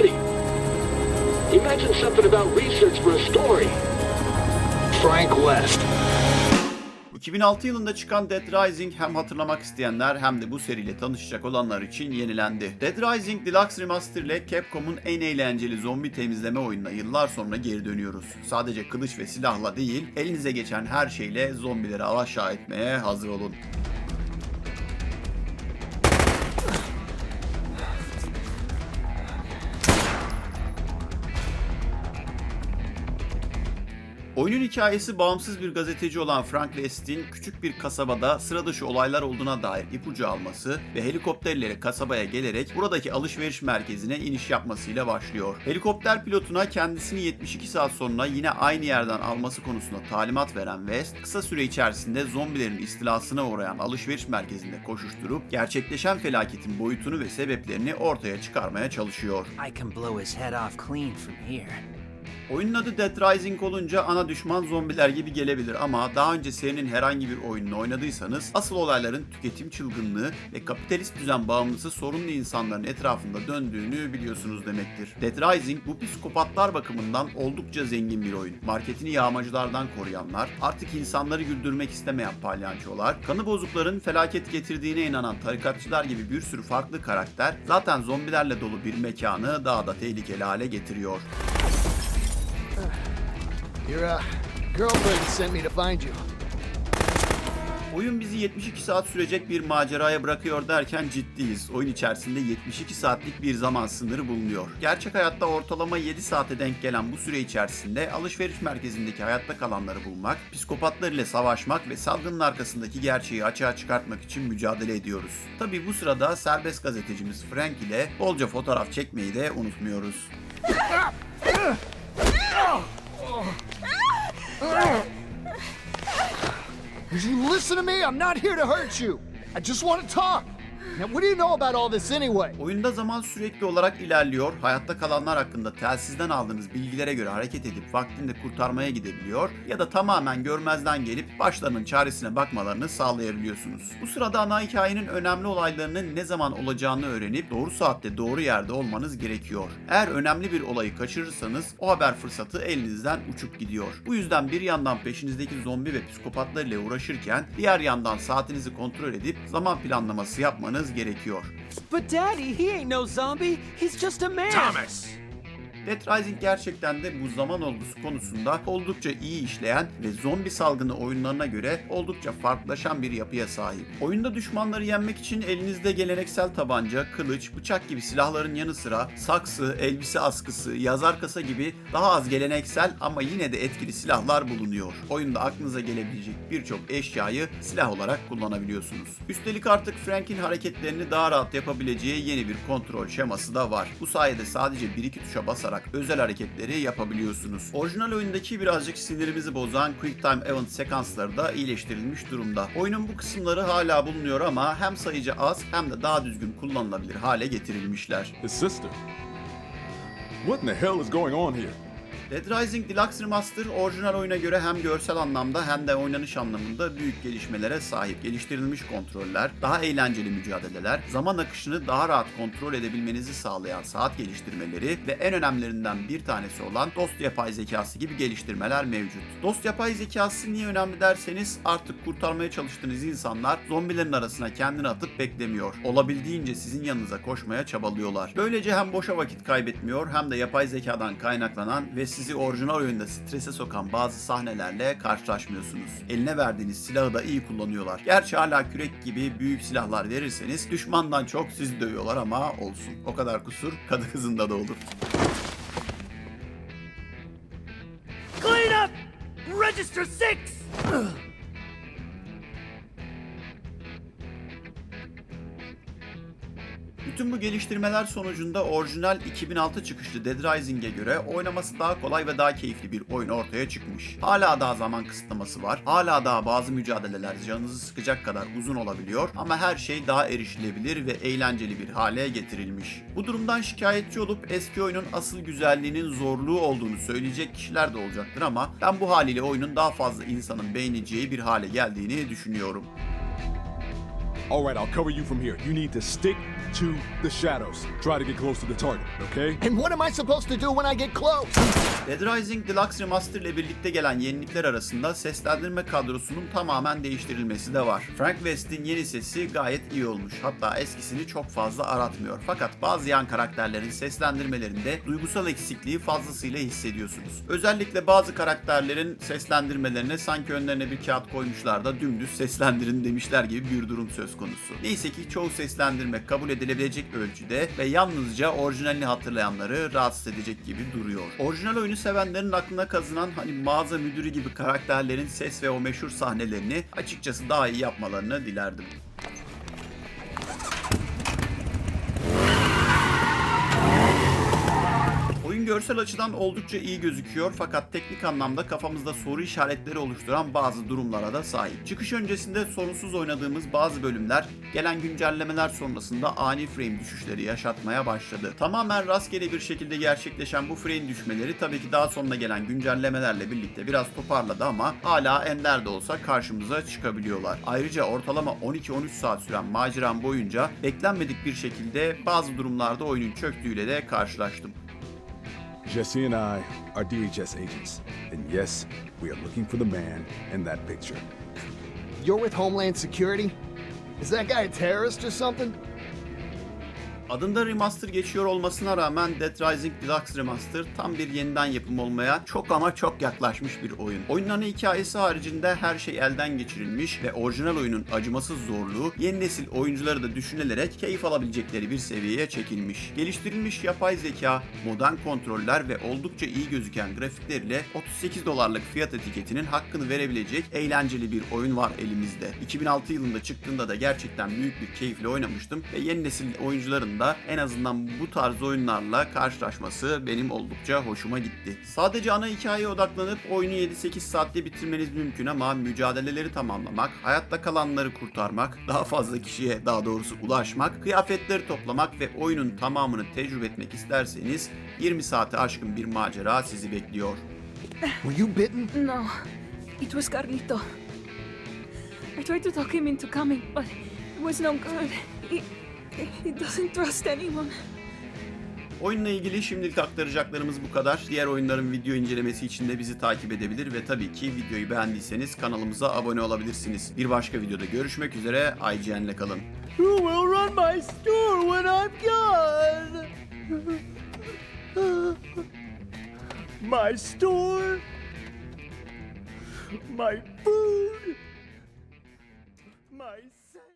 study. He something about research for a story. Frank West. 2006 yılında çıkan Dead Rising hem hatırlamak isteyenler hem de bu seriyle tanışacak olanlar için yenilendi. Dead Rising Deluxe Remaster ile Capcom'un en eğlenceli zombi temizleme oyununa yıllar sonra geri dönüyoruz. Sadece kılıç ve silahla değil, elinize geçen her şeyle zombileri alaşağı etmeye hazır olun. Oyunun hikayesi bağımsız bir gazeteci olan Frank West'in küçük bir kasabada sıra dışı olaylar olduğuna dair ipucu alması ve helikopterlere kasabaya gelerek buradaki alışveriş merkezine iniş yapmasıyla başlıyor. Helikopter pilotuna kendisini 72 saat sonra yine aynı yerden alması konusunda talimat veren West, kısa süre içerisinde zombilerin istilasına uğrayan alışveriş merkezinde koşuşturup gerçekleşen felaketin boyutunu ve sebeplerini ortaya çıkarmaya çalışıyor. I can blow his head off clean from here. Oyunun adı Dead Rising olunca ana düşman zombiler gibi gelebilir ama daha önce serinin herhangi bir oyununu oynadıysanız asıl olayların tüketim çılgınlığı ve kapitalist düzen bağımlısı sorunlu insanların etrafında döndüğünü biliyorsunuz demektir. Dead Rising bu psikopatlar bakımından oldukça zengin bir oyun. Marketini yağmacılardan koruyanlar, artık insanları güldürmek istemeyen palyançolar, kanı bozukların felaket getirdiğine inanan tarikatçılar gibi bir sürü farklı karakter zaten zombilerle dolu bir mekanı daha da tehlikeli hale getiriyor. Your uh, girlfriend sent me to find you. Oyun bizi 72 saat sürecek bir maceraya bırakıyor derken ciddiyiz. Oyun içerisinde 72 saatlik bir zaman sınırı bulunuyor. Gerçek hayatta ortalama 7 saate denk gelen bu süre içerisinde alışveriş merkezindeki hayatta kalanları bulmak, psikopatlar ile savaşmak ve salgının arkasındaki gerçeği açığa çıkartmak için mücadele ediyoruz. Tabi bu sırada serbest gazetecimiz Frank ile bolca fotoğraf çekmeyi de unutmuyoruz. Would you listen to me? I'm not here to hurt you. I just want to talk. Oyunda zaman sürekli olarak ilerliyor. Hayatta kalanlar hakkında telsizden aldığınız bilgilere göre hareket edip vaktinde kurtarmaya gidebiliyor ya da tamamen görmezden gelip başlarının çaresine bakmalarını sağlayabiliyorsunuz. Bu sırada ana hikayenin önemli olaylarının ne zaman olacağını öğrenip doğru saatte doğru yerde olmanız gerekiyor. Eğer önemli bir olayı kaçırırsanız o haber fırsatı elinizden uçup gidiyor. Bu yüzden bir yandan peşinizdeki zombi ve psikopatlar ile uğraşırken diğer yandan saatinizi kontrol edip zaman planlaması yapmanız gerekiyor. But Daddy, he ain't no zombie. He's just a man. Thomas! Dead Rising gerçekten de bu zaman olgusu konusunda oldukça iyi işleyen ve zombi salgını oyunlarına göre oldukça farklılaşan bir yapıya sahip. Oyunda düşmanları yenmek için elinizde geleneksel tabanca, kılıç, bıçak gibi silahların yanı sıra saksı, elbise askısı, yazar kasa gibi daha az geleneksel ama yine de etkili silahlar bulunuyor. Oyunda aklınıza gelebilecek birçok eşyayı silah olarak kullanabiliyorsunuz. Üstelik artık Frank'in hareketlerini daha rahat yapabileceği yeni bir kontrol şeması da var. Bu sayede sadece 1-2 tuşa basarak özel hareketleri yapabiliyorsunuz. Orijinal oyundaki birazcık sinirimizi bozan Quick Time Event sekansları da iyileştirilmiş durumda. Oyunun bu kısımları hala bulunuyor ama hem sayıca az hem de daha düzgün kullanılabilir hale getirilmişler. What in the hell is going on here? Dead Rising Deluxe Remaster orijinal oyuna göre hem görsel anlamda hem de oynanış anlamında büyük gelişmelere sahip. Geliştirilmiş kontroller, daha eğlenceli mücadeleler, zaman akışını daha rahat kontrol edebilmenizi sağlayan saat geliştirmeleri ve en önemlilerinden bir tanesi olan dost yapay zekası gibi geliştirmeler mevcut. Dost yapay zekası niye önemli derseniz artık kurtarmaya çalıştığınız insanlar zombilerin arasına kendini atıp beklemiyor. Olabildiğince sizin yanınıza koşmaya çabalıyorlar. Böylece hem boşa vakit kaybetmiyor hem de yapay zekadan kaynaklanan ve sizi orijinal oyunda strese sokan bazı sahnelerle karşılaşmıyorsunuz. Eline verdiğiniz silahı da iyi kullanıyorlar. Gerçi hala kürek gibi büyük silahlar verirseniz düşmandan çok sizi dövüyorlar ama olsun. O kadar kusur kadı kızında da olur. Clean up! Register six! Bütün bu geliştirmeler sonucunda orijinal 2006 çıkışlı Dead Rising'e göre oynaması daha kolay ve daha keyifli bir oyun ortaya çıkmış. Hala daha zaman kısıtlaması var. Hala daha bazı mücadeleler canınızı sıkacak kadar uzun olabiliyor ama her şey daha erişilebilir ve eğlenceli bir hale getirilmiş. Bu durumdan şikayetçi olup eski oyunun asıl güzelliğinin zorluğu olduğunu söyleyecek kişiler de olacaktır ama ben bu haliyle oyunun daha fazla insanın beğeneceği bir hale geldiğini düşünüyorum. All right, I'll cover you from here. You need to stick to the shadows. Try to get close to the target, okay? And what am I supposed to do when I get close? Dead Rising Deluxe Remaster ile birlikte gelen yenilikler arasında seslendirme kadrosunun tamamen değiştirilmesi de var. Frank West'in yeni sesi gayet iyi olmuş. Hatta eskisini çok fazla aratmıyor. Fakat bazı yan karakterlerin seslendirmelerinde duygusal eksikliği fazlasıyla hissediyorsunuz. Özellikle bazı karakterlerin seslendirmelerine sanki önlerine bir kağıt koymuşlar da dümdüz seslendirin demişler gibi bir durum söz konusu. Neyse ki çoğu seslendirme kabul edilebilecek ölçüde ve yalnızca orijinalini hatırlayanları rahatsız edecek gibi duruyor. Orijinal oyunu sevenlerin aklına kazınan hani mağaza müdürü gibi karakterlerin ses ve o meşhur sahnelerini açıkçası daha iyi yapmalarını dilerdim. Görsel açıdan oldukça iyi gözüküyor fakat teknik anlamda kafamızda soru işaretleri oluşturan bazı durumlara da sahip. Çıkış öncesinde sorunsuz oynadığımız bazı bölümler gelen güncellemeler sonrasında ani frame düşüşleri yaşatmaya başladı. Tamamen rastgele bir şekilde gerçekleşen bu frame düşmeleri tabii ki daha sonra gelen güncellemelerle birlikte biraz toparladı ama hala ender de olsa karşımıza çıkabiliyorlar. Ayrıca ortalama 12-13 saat süren maceram boyunca beklenmedik bir şekilde bazı durumlarda oyunun çöktüğüyle de karşılaştım. Jesse and I are DHS agents. And yes, we are looking for the man in that picture. You're with Homeland Security? Is that guy a terrorist or something? Adında remaster geçiyor olmasına rağmen Dead Rising Deluxe Remaster tam bir yeniden yapım olmaya çok ama çok yaklaşmış bir oyun. Oyunun hikayesi haricinde her şey elden geçirilmiş ve orijinal oyunun acımasız zorluğu yeni nesil oyuncuları da düşünülerek keyif alabilecekleri bir seviyeye çekilmiş. Geliştirilmiş yapay zeka, modern kontroller ve oldukça iyi gözüken grafikleriyle 38 dolarlık fiyat etiketinin hakkını verebilecek eğlenceli bir oyun var elimizde. 2006 yılında çıktığında da gerçekten büyük bir keyifle oynamıştım ve yeni nesil oyuncuların da en azından bu tarz oyunlarla karşılaşması benim oldukça hoşuma gitti. Sadece ana hikayeye odaklanıp oyunu 7-8 saatte bitirmeniz mümkün ama mücadeleleri tamamlamak, hayatta kalanları kurtarmak, daha fazla kişiye daha doğrusu ulaşmak, kıyafetleri toplamak ve oyunun tamamını tecrübe etmek isterseniz 20 saate aşkın bir macera sizi bekliyor. Were you bitten? No, it was Carlito. I tried to talk him into coming, but it was no good. He, he doesn't trust anyone. Oyunla ilgili şimdilik aktaracaklarımız bu kadar. Diğer oyunların video incelemesi için de bizi takip edebilir ve tabii ki videoyu beğendiyseniz kanalımıza abone olabilirsiniz. Bir başka videoda görüşmek üzere. IGN'le kalın. Who will run my store when I'm gone? my store? My food?